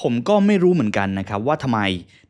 ผมก็ไม่รู้เหมือนกันนะครับว่าทำไม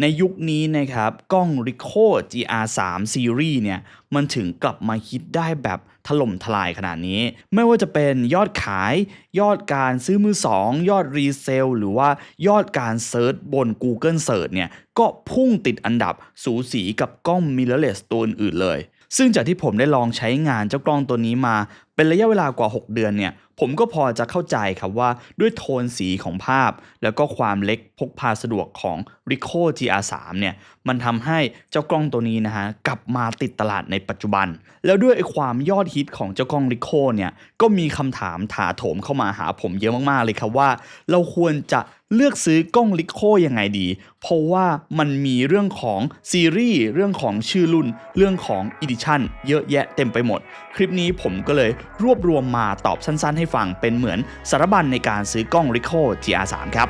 ในยุคนี้นะครับกล้อง Ricoh GR3 Series เนี่ยมันถึงกลับมาฮิตได้แบบถล่มทลายขนาดนี้ ไม่ว่าจะเป็นยอดขาย ยอดการซื้อมือสองยอดรีเซลหรือว่ายอดการเซิร์ชบน Google Search เนี่ยก็พุ่งติดอันดับสูสีกับกล้อง mirrorless ตัวอื่นๆเลยซึ่งจากที่ผมได้ลองใช้งานเจ้ากล้องตัวนี้มา เป็นระยะเวลากว่า 6 เดือนเนี่ยผมก็พอจะเข้าใจครับว่าด้วยโทนสีของภาพ แล้วก็ความเล็กพกพาสะดวกของ r i c o GR3 เนี่ยมันทำให้เจ้ากล้องตัวนี้นะฮะกลับมาติดตลาดในปัจจุบัน แล้วด้วยความยอดฮิตของเจ้ากล้อง r i c o เนี่ยก็มีคำถามถาโถมเข้ามาหาผมเยอะมากๆเลยครับว่า เราควรจะเลือกซื้อกล้อง r i c o ยังไงดี เพราะว่ามันมีเรื่องของซีรีส์เรื่องของชื่อรุ่น เรื่องของอีดิชั่นเยอะแยะเต็มไปหมด คลิปนี้ผมก็เลยรวบรวมมาตอบสั้นๆ ให้ฟังเป็นเหมือนสารบัญในการซื้อกล้อง Ricoh GR3 ครับ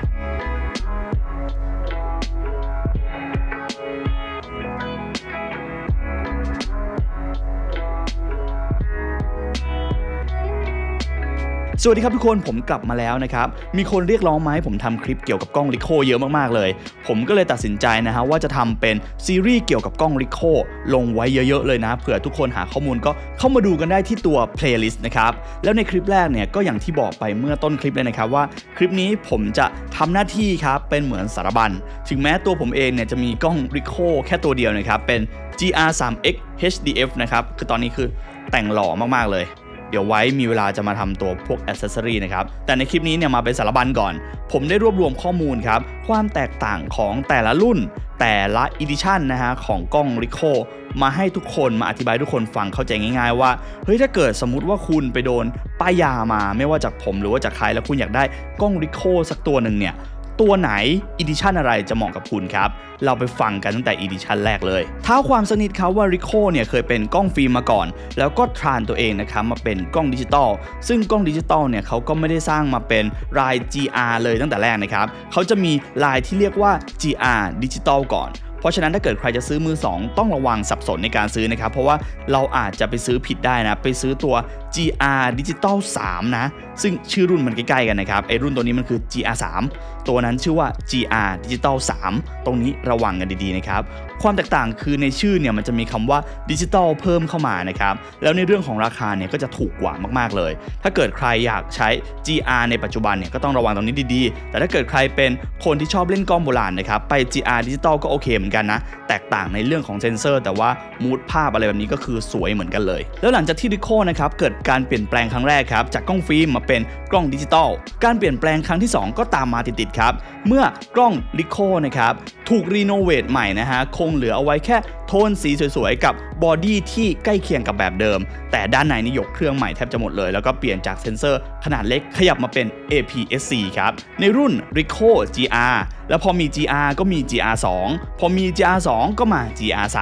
สวัสดีครับทุกคนผมกลับมาแล้วนะครับ มีคนเรียกร้องมาให้ผมทำคลิปเกี่ยวกับกล้อง Ricoh เยอะมากๆเลย ผมก็เลยตัดสินใจนะฮะว่าจะทำเป็นซีรีส์เกี่ยวกับกล้อง Ricoh ลงไว้เยอะๆเลยนะเผื่อทุกคนหาข้อมูลก็เข้ามาดูกันได้ที่ตัว playlist นะครับแล้วในคลิปแรกเนี่ยก็อย่างที่บอกไปเมื่อต้นคลิปเลยนะครับว่าคลิปนี้ผมจะทำหน้าที่ครับเป็นเหมือนสารบัญ ถึงแม้ตัวผมเองเนี่ยจะมีกล้อง Ricoh แค่ตัวเดียวนะครับเป็น GR3X HDF นะครับคือตอนนี้คือแต่งหล่อมากๆเลย เดี๋ยวไว้มีเวลาจะมาทำตัวพวกอ c เซสซอรีนะครับ แต่ในคลิปนี้เนี่ยมาเป็นสารบัญก่อน ผมได้รวบรวมข้อมูลครับ ความแตกต่างของแต่ละรุ่น แต่ละอีดิชันนะฮะของกล้อง Ricoh มาให้ทุกคนมาอธิบายทุกคนฟังเข้าใจง่ายๆ ว่าเฮ้ยถ้าเกิดสมมุติว่าคุณไปโดนป้ายยามาไม่ว่าจากผมหรือว่าจากใครแล้วคุณอยากได้กล้อง Ricoh สักตัวหนึ่งเนี่ย ตัวไหนอีดิชันอะไรจะเหมาะกับคุณครับ เราไปฟังกันตั้งแต่อีดิชันแรกเลยเท้าความสนิทครับว่า Ricoh เนี่ยเคยเป็นกล้องฟิล์มมาก่อน แล้วก็ทรานตัวเองนะครับมาเป็นกล้องดิจิตอลซึ่งกล้องดิจิตอลเนี่ยเขาก็ไม่ได้สร้างมาเป็นลาย GR เลยตั้งแต่แรกนะครับเขาจะมีลายที่เรียกว่า GR ดิจิตอลก่อนเพราะฉะนั้นถ้าเกิดใครจะซื้อมือ 2 ต้องระวังสับสนในการซื้อนะครับ เพราะว่าเราอาจจะไปซื้อผิดได้นะ ไปซื้อตัว GR Digital 3 นะ ซึ่งชื่อรุ่นมันใกล้ๆกันนะครับไอรุ่นตัวนี้มันคือ GR 3ตัวนั้นชื่อว่า GR Digital 3 ตรงนี้ระวังกันดีๆนะครับความแตกต่างคือในชื่อเนี่ยมันจะมีคำว่าดิจิตอลเพิ่มเข้ามานะครับแล้วในเรื่องของราคาเนี่ยก็จะถูกกว่ามากๆเลย ถ้าเกิดใครอยากใช้ GR ในปัจจุบันเนี่ยก็ต้องระวังตรงนี้ดีๆ แต่ถ้าเกิดใครเป็นคนที่ชอบเล่นกล้องโบราณนะครับไป GR ดิจิตอลก็โอเคเหมือนกันนะ แตกต่างในเรื่องของเซนเซอร์ แต่ว่ามูดภาพอะไรแบบนี้ก็คือสวยเหมือนกันเลย แล้วหลังจากที่ Ricoh นะครับเกิดการเปลี่ยนแปลงครั้งแรกครับจากกล้องฟิล์มมาเป็นกล้องดิจิตอลการเปลี่ยนแปลงครั้งที่ 2 ก็ตามมาติดๆครับ เมื่อกล้อง Ricoh นะครับถูกรีโนเวทใหม่นะฮะ คงเหลือเอาไว้แค่โทนสีสวยๆ กับบอดี้ที่ใกล้เคียงกับแบบเดิม แต่ด้านในนี่ยกเครื่องใหม่แทบจะหมดเลย แล้วก็เปลี่ยนจากเซนเซอร์ขนาดเล็กขยับมาเป็น APS-C ครับ ในรุ่น Ricoh GR แล้วพอมี GR ก็มี GR2 พอมี GR2 ก็มา GR3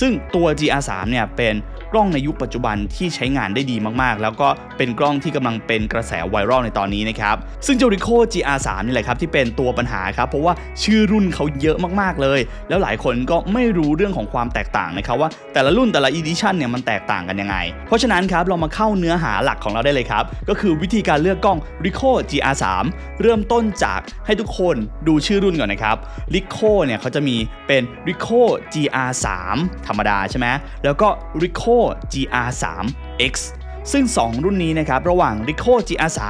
ซึ่งตัว GR3 เนี่ยเป็น กล้องในยุคปัจจุบันที่ใช้งานได้ดีมากๆ แล้วก็เป็นกล้องที่กำลังเป็นกระแสไวรัลในตอนนี้นะครับซึ่งเจ้า Ricoh GR3 นี่แหละครับที่เป็นตัวปัญหาครับเพราะว่าชื่อรุ่นเขาเยอะมากๆเลย แล้วหลายคนก็ไม่รู้เรื่องของความแตกต่างนะครับว่าแต่ละรุ่นแต่ละอีดิชันเนี่ยมันแตกต่างกันยังไง เพราะฉะนั้นครับเรามาเข้าเนื้อหาหลักของเราได้เลยครับ ก็คือวิธีการเลือกกล้อง r i c o GR3 เริ่มต้นจากให้ทุกคนดูชื่อรุ่นก่อนนะครับ r i c o เนี่ยเขาจะมีเป็น r i c o GR3 ธรรมดาใช่ไหมแล้วก็ Ricoh GR3X ซึ่ง 2 รุ่นนี้นะครับ ระหว่าง Ricoh GR3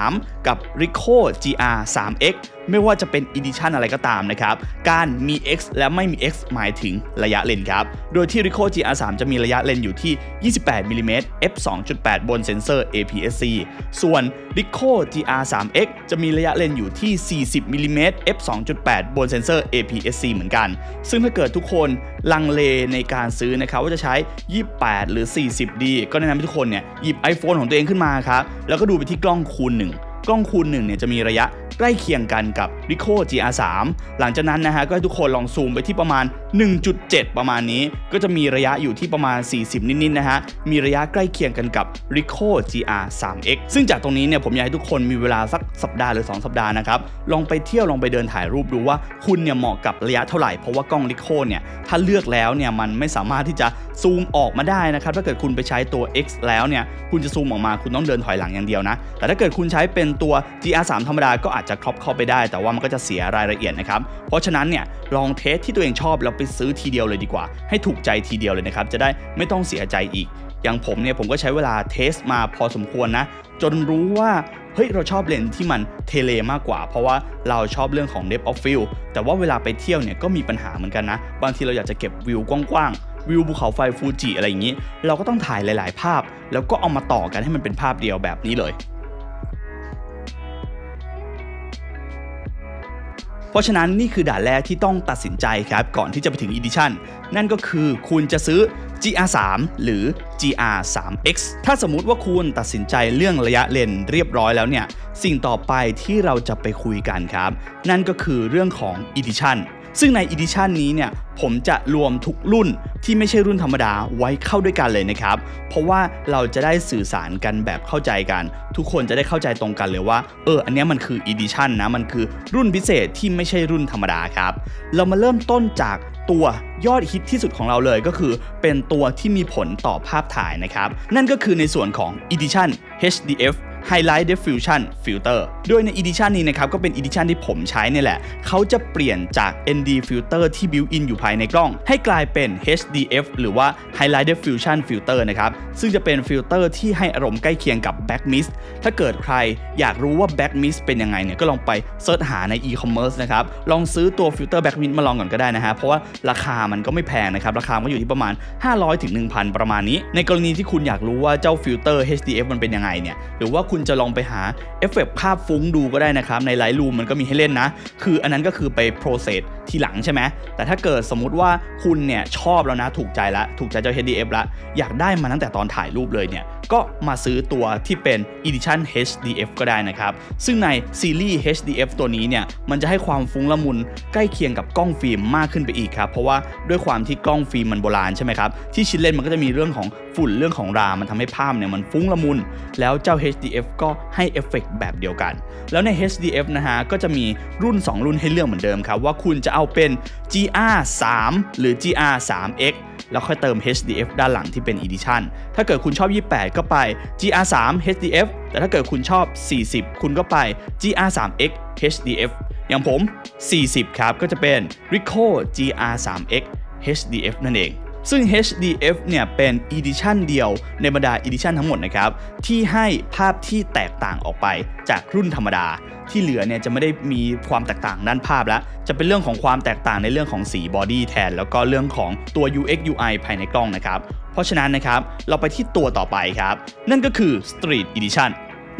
กับ Ricoh GR3X ไม่ว่าจะเป็น Edition อะไรก็ตามนะครับ การมี X และไม่มี X หมายถึงระยะเลนครับ โดยที่ Ricoh GR3 จะมีระยะเลนอยู่ที่ 28มิลลิเมตร f 2.8 บนเซ็นเซอร์ APS-C ส่วน Ricoh GR3X จะมีระยะเลนอยู่ที่ 40มิลลิเมตร f 2.8 บนเซ็นเซอร์ APS-C เหมือนกัน ซึ่งถ้าเกิดทุกคนลังเลในการซื้อนะครับว่าจะใช้ 28 หรือ 40ดีก็แนะนำให้ทุกคนเนี่ยหยิบ iPhone ของตัวเองขึ้นมาครับ แล้วก็ดูไปที่กล้องคูณหนึ่งกล้องคูณ1เนี่ยจะมีระยะ ใกล้เคียงกันกับ r i c o GR3 หลังจากนั้นนะฮะก็ให้ทุกคนลองซูมไปที่ประมาณ 1.7 ประมาณนี้ ก็จะมีระยะอยู่ที่ประมาณ 40 นิดๆนะฮะมีระยะใกล้เคียงกันกับ r i c o GR3X ซึ่งจากตรงนี้เนี่ยผมอยากให้ทุกคนมีเวลาสักสัปดาห์หรือ 2 สัปดาห์นะครับลองไปเที่ยวลองไปเดินถ่ายรูปดูว่าคุณเนี่ยเหมาะกับระยะเท่าไหร่เพราะว่ากล้อง r i c o เนี่ยถ้าเลือกแล้วเนี่ยมันไม่สามารถที่จะซูมออกมาได้นะครับถ้าเกิดคุณไปใช้ตัว X แล้วเนี่ยคุณจะซูมออกมาคุณต้องเดินถอยหลังอย่างเดียวนะแต่ถ้าเกิดคุณใช้เป็นตัว GR3 ธรรมดาก็อาจจะครอบเข้าไปได้ แต่ว่ามันก็จะเสียรายละเอียดนะครับ เพราะฉะนั้นเนี่ยลองเทสที่ตัวเองชอบแล้วไปซื้อทีเดียวเลยดีกว่า ให้ถูกใจทีเดียวเลยนะครับ จะได้ไม่ต้องเสียใจอีก อย่างผมเนี่ยผมก็ใช้เวลาเทสมาพอสมควรนะ จนรู้ว่าเฮ้ยเราชอบเลนส์ที่มันเทเลมากกว่า เพราะว่าเราชอบเรื่องของ depth of field แต่ว่าเวลาไปเที่ยวเนี่ยก็มีปัญหาเหมือนกันนะ บางทีเราอยากจะเก็บวิวกว้างวิวภูเขาไฟฟูจิอะไรอย่างนี้ เราก็ต้องถ่ายหลาย ๆ ภาพ แล้วก็เอามาต่อกันให้มันเป็นภาพเดียวแบบนี้เลย ราะฉะนั้นนี่คือด่านแรกที่ต้องตัดสินใจครับ ก่อนที่จะไปถึงอีดิชั่นนั่นก็คือคุณจะซื้อ GR3 หรือ GR3X ถ้าสมมุติว่าคุณตัดสินใจเรื่องระยะเลนเรียบร้อยแล้วเนี่ย สิ่งต่อไปที่เราจะไปคุยกันครับ นั่นก็คือเรื่องของ Edition ซึ่งใน Edition นี้เนี่ยผมจะรวมทุกรุ่น ที่ไม่ใช่รุ่นธรรมดาไว้เข้าด้วยกันเลยนะครับ เพราะว่าเราจะได้สื่อสารกันแบบเข้าใจกัน ทุกคนจะได้เข้าใจตรงกันเลยว่า เออ อันนี้มันคือ Edition นะ มันคือรุ่นพิเศษที่ไม่ใช่รุ่นธรรมดาครับ เรามาเริ่มต้นจากตัวยอดฮิตที่สุดของเราเลยก็คือ เป็นตัวที่มีผลต่อภาพถ่ายนะครับ นั่นก็คือในส่วนของ Edition HDF Highlight Diffusion Filter โดยใน Edition นี้นะครับก็เป็น Edition ที่ผมใช้นี่แหละ เขาจะเปลี่ยนจาก ND Filter ที่ built in อยู่ภายในกล้อง ให้กลายเป็น HDF หรือว่า Highlight Diffusion Filter นะครับ ซึ่งจะเป็นฟิลเตอร์ที่ให้อารมณ์ใกล้เคียงกับ Back Mist ถ้าเกิดใครอยากรู้ว่า Back Mist เป็นยังไงเนี่ยก็ลองไปเสิร์ชหาใน e-commerce นะครับ ลองซื้อตัวฟิลเตอร์ Back Mist มาลองก่อนก็ได้นะฮะ เพราะว่าราคามันก็ไม่แพงนะครับ ราคาก็อยู่ที่ประมาณ 500-1,000 ประมาณนี้ ในกรณีที่คุณอยากรู้ว่าเจ้าฟิลเตอร์ HDF มันเป็นยังไงเนี่ย หรือว่าคุุณจะลองไปหาเอฟเฟกต์ภาพฟุ้งดูก็ได้นะครับ ใน Lightroom มันก็มีให้เล่นนะ คืออันนั้นก็คือไป process ทีหลังใช่ไหม แต่ถ้าเกิดสมมุติว่าคุณเนี่ยชอบแล้วนะ ถูกใจแล้วถูกใจเจ้า HDF แล้วอยากได้มาตั้งแต่ตอนถ่ายรูปเลยเนี่ย ก็มาซื้อตัวที่เป็น Edition HDF ก็ได้นะครับ ซึ่งในซีรีส์ HDF ตัวนี้เนี่ย มันจะให้ความฟุ้งละมุนใกล้เคียงกับกล้องฟิล์มมากขึ้นไปอีกครับ เพราะว่าด้วยความที่กล้องฟิล์มมันโบราณใช่ไหมครับ ที่ชิ้นเลนมันก็จะมีเรื่องของ ฝุ่นเรื่องของรา มันทำให้ภาพเนี่ยมันฟุ้งละมุน แล้วเจ้า HDF ก็ให้เอฟเฟกต์แบบเดียวกัน แล้วใน HDF นะฮะ ก็จะมีรุ่น 2 รุ่นให้เลือกเหมือนเดิมครับ ว่าคุณจะเอาเป็น GR3 หรือ GR3X แล้วค่อยเติม HDF ด้านหลังที่เป็น Edition ถ้าเกิดคุณชอบ 28 ก็ไป GR3 HDF แต่ถ้าเกิดคุณชอบ 40 คุณก็ไป GR3X HDF อย่างผม 40 ครับ ก็จะเป็น Ricoh GR3X HDF นั่นเอง ซึ่ง HDF เนี่ยเป็น Edition เดียวในบรรดา Edition ทั้งหมดนะครับ ที่ให้ภาพที่แตกต่างออกไปจากรุ่นธรรมดา ที่เหลือเนี่ยจะไม่ได้มีความแตกต่างด้านภาพแล้ว จะเป็นเรื่องของความแตกต่างในเรื่องของสีบอดี้แทน แล้วก็เรื่องของตัว UX UI ภายในกล้องนะครับ เพราะฉะนั้นนะครับ เราไปที่ตัวต่อไปครับ นั่นก็คือ Street Edition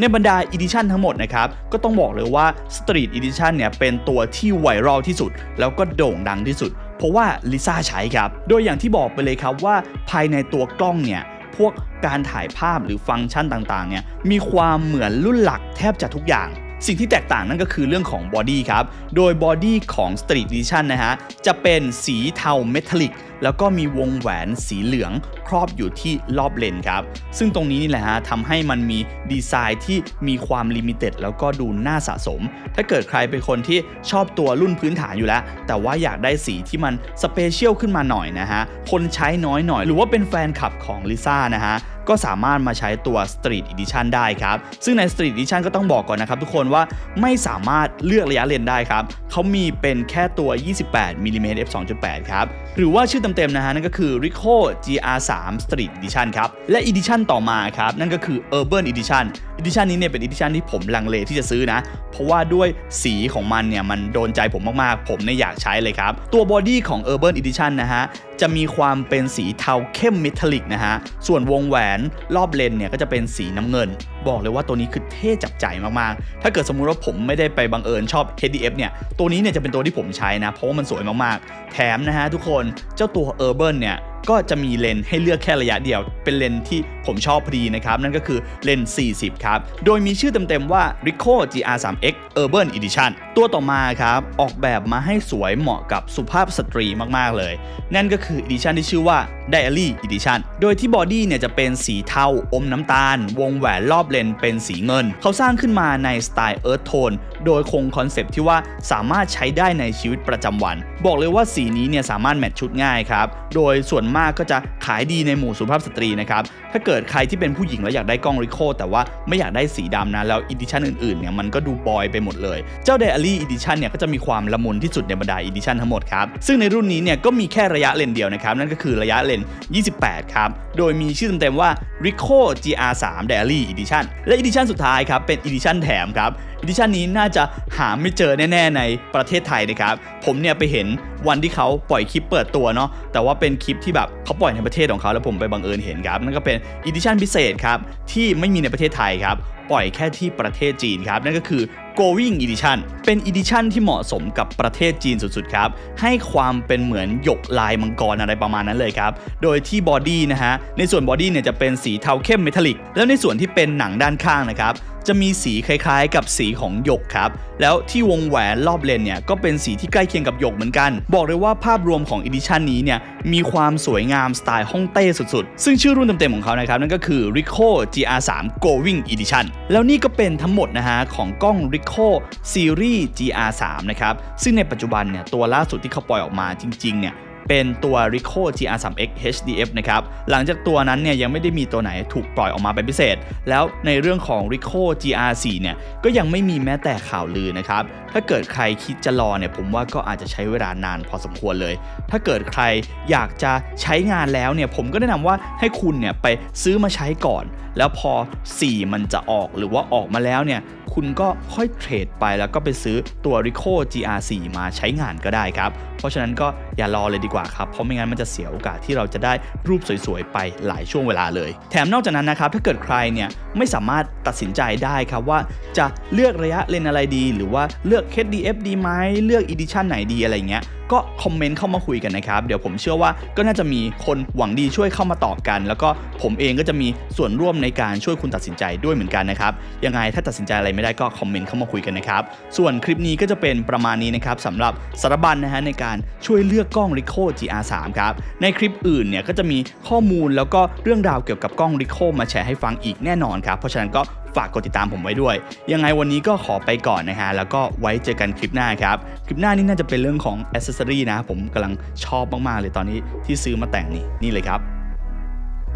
ในบรรดา Edition ทั้งหมดนะครับ ก็ต้องบอกเลยว่า Street Edition เนี่ยเป็นตัวที่ไวรัลที่สุด แล้วก็โด่งดังที่สุด เพราะว่าลิซ่าใช้ครับ โดยอย่างที่บอกไปเลยครับว่าภายในตัวกล้องเนี่ยพวกการถ่ายภาพหรือฟังก์ชันต่างๆเนี่ยมีความเหมือนรุ่นหลักแทบจะทุกอย่างสิ่งที่แตกต่างนั่นก็คือเรื่องของบอดี้ครับ โดยบอดี้ของ Street Edition นะฮะ จะเป็นสีเทาเมทัลลิก แล้วก็มีวงแหวนสีเหลืองครอบอยู่ที่รอบเลนครับ ซึ่งตรงนี้นี่แหละฮะทำให้มันมีดีไซน์ที่มีความลิมิเต็ดแล้วก็ดูน่าสะสม ถ้าเกิดใครเป็นคนที่ชอบตัวรุ่นพื้นฐานอยู่แล้ว แต่ว่าอยากได้สีที่มันสเปเชียลขึ้นมาหน่อยนะฮะ คนใช้น้อยหน่อย หรือว่าเป็นแฟนคลับของลิซ่านะฮะ ก็สามารถมาใช้ตัว Street Edition ได้ครับ ซึ่งใน Street Edition ก็ต้องบอกก่อนนะครับทุกคนว่าไม่สามารถเลือกระยะเลนได้ครับเขามีเป็นแค่ตัว 28มิลลิเมตร f 2.8 ครับ หรือว่าชื่อเต็มๆนะฮะนั่นก็คือ Ricoh GR3 Street Edition ครับ และ Edition ต่อมาครับ นั่นก็คือ Urban Edition Edition นี้เนี่ยเป็น Edition ที่ผมลังเลที่จะซื้อนะ เพราะว่าด้วยสีของมันเนี่ยมันโดนใจผมมากๆ ผมเนี่ยอยากใช้เลยครับ ตัวบอดี้ของ Urban Edition นะฮะ จะมีความเป็นสีเทาเข้มเมทัลลิกนะฮะ ส่วนวงแหวนรอบเลนเนี่ยก็จะเป็นสีน้ำเงิน บอกเลยว่าตัวนี้คือเท่จับใจมากๆ ถ้าเกิดสมมุติว่าผมไม่ได้ไปบังเอิญชอบ HDF เนี่ย ตัวนี้เนี่ยจะเป็นตัวที่ผมใช้นะ เพราะว่ามันสวยมากๆ แถมนะฮะทุกคน เจ้าตัว Urban เนี่ย ก็จะมีเลนส์ให้เลือกแค่ระยะเดียว เป็นเลนส์ที่ผมชอบพอดีนะครับ นั่นก็คือเลนส์ 40 ครับ โดยมีชื่อเต็มๆว่า Ricoh GR3X Urban Edition ตัวต่อมาครับ ออกแบบมาให้สวยเหมาะกับสุภาพสตรีมากๆเลย นั่นก็คือ Edition ที่ชื่อว่า Diary Edition โดยที่บอดี้เนี่ยจะเป็นสีเทาอมน้ำตาล วงแหวนรอบเลนเป็นสีเงิน เขาสร้างขึ้นมาในสไตล์ Earth Tone โดยคงคอนเซปต์ที่ว่าสามารถใช้ได้ในชีวิตประจำวัน บอกเลยว่าสีนี้เนี่ยสามารถแมทชุดง่ายครับ โดยส่วนมากก็จะขายดีในหมู่สุภาพสตรีนะครับ ถ้าเกิดใครที่เป็นผู้หญิงแล้วอยากได้กล้องริโคแต่ว่าไม่อยากได้สีดำนะ แล้วอีดิชันอื่นๆเนี่ยมันก็ดูบอยไปหมดเลย เจ้า Daily Edition เนี่ยก็จะมีความละมุนที่สุดในบรรดาอีดิชันทั้งหมดครับ ซึ่งในรุ่นนี้เนี่ยก็มีแค่ระยะเลนเดียวนะครับนั่นก็คือระยะเลนส์28 ครับ โดยมีชื่อเต็มๆว่า Ricoh GR3 Daily Edition และอีดิชันสุดท้ายครับ เป็นอีดิชันแถมครับ ดิชันนี้น่าจะหาไม่เจอแน่ ๆ ในประเทศไทยนะครับ ผมเนี่ยไปเห็นวันที่เขาปล่อยคลิปเปิดตัวเนาะแต่ว่าเป็นคลิปที่แบบเขาปล่อยในประเทศของเขาแล้วผมไปบังเอิญเห็นครับนั่นก็เป็นอีดิชันพิเศษครับที่ไม่มีในประเทศไทยครับปล่อยแค่ที่ประเทศจีนครับนั่นก็คือ Going Edition เป็น Edition ที่เหมาะสมกับประเทศจีนสุดๆครับ ให้ความเป็นเหมือนหยกลายมังกรอะไรประมาณนั้นเลยครับ โดยที่บอดี้นะฮะ ในส่วนบอดี้เนี่ยจะเป็นสีเทาเข้มเมทัลลิก แล้วในส่วนที่เป็นหนังด้านข้างนะครับ จะมีสีคล้ายๆ กับสีของหยกครับ แล้วที่วงแหวนรอบเลนเนี่ยก็เป็นสีที่ใกล้เคียงกับหยกเหมือนกัน บอกเลยว่าภาพรวมของอีดิชันนี้เนี่ยมีความสวยงามสไตล์ฮ่องเต้สุดๆ ซึ่งชื่อรุ่นเต็มๆของเขานะครับ นั่นก็คือ Ricoh GR3 Going Edition แล้วนี่ก็เป็นทั้งหมดนะฮะของกล้อง Ricoh Series GR3 นะครับ ซึ่งในปัจจุบันเนี่ยตัวล่าสุดที่เขาปล่อยออกมาจริงๆเนี่ย เป็นตัว Ricoh GR3X HDF นะครับ หลังจากตัวนั้นเนี่ยยังไม่ได้มีตัวไหนถูกปล่อยออกมาเป็นพิเศษ แล้วในเรื่องของ Ricoh GR4 เนี่ยก็ยังไม่มีแม้แต่ข่าวลือนะครับ ถ้าเกิดใครคิดจะรอเนี่ยผมว่าก็อาจจะใช้เวลานานพอสมควรเลย ถ้าเกิดใครอยากจะใช้งานแล้วเนี่ยผมก็แนะนำว่าให้คุณเนี่ยไปซื้อมาใช้ก่อน แล้วพอ 4 มันจะออกหรือว่าออกมาแล้วเนี่ยคุณก็ค่อยเทรดไปแล้วก็ไปซื้อตัว Rico GR4 มาใช้งานก็ได้ครับ เพราะฉะนั้นก็อย่ารอเลยดีกว่าครับ เพราะไม่งั้นมันจะเสียโอกาสที่เราจะได้รูปสวยๆ ไปหลายช่วงเวลาเลย แถมนอกจากนั้นนะครับ ถ้าเกิดใครเนี่ยไม่สามารถตัดสินใจได้ครับว่าจะเลือกระยะเลนอะไรดี หรือว่าเลือก HDF ดีไหมเลือก Edition ไหนดีอะไรเงี้ยก็คอมเมนต์เข้ามาคุยกันนะครับ เดี๋ยวผมเชื่อว่าก็น่าจะมีคนหวังดีช่วยเข้ามาตอบกัน แล้วก็ผมเองก็จะมีส่วนร่วมในการช่วยคุณตัดสินใจด้วยเหมือนกันนะครับ ยังไงถ้าตัดสินใจอะไรไม่ได้ก็คอมเมนต์เข้ามาคุยกันนะครับ ส่วนคลิปนี้ก็จะเป็นประมาณนี้นะครับสำหรับสารบัญนะฮะในการช่วยเลือกกล้อง r i c o GR3 ครับ ในคลิปอื่นเนี่ยก็จะมีข้อมูลแล้วก็เรื่องราวเกี่ยวกับกล้อง r i c o มาแชร์ให้ฟังอีกแน่นอนครับ เพราะฉะนั้นก็ ฝากกดติดตามผมไว้ด้วย ยังไงวันนี้ก็ขอไปก่อนนะฮะ แล้วก็ไว้เจอกันคลิปหน้าครับ คลิปหน้านี่น่าจะเป็นเรื่องของอ c เซอรีนะ ผมกำลังชอบมากๆเลยตอนนี้ที่ซื้อมาแต่งนี่นี่เลยครับ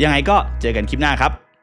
ยังไงก็เจอกันคลิปหน้าครับ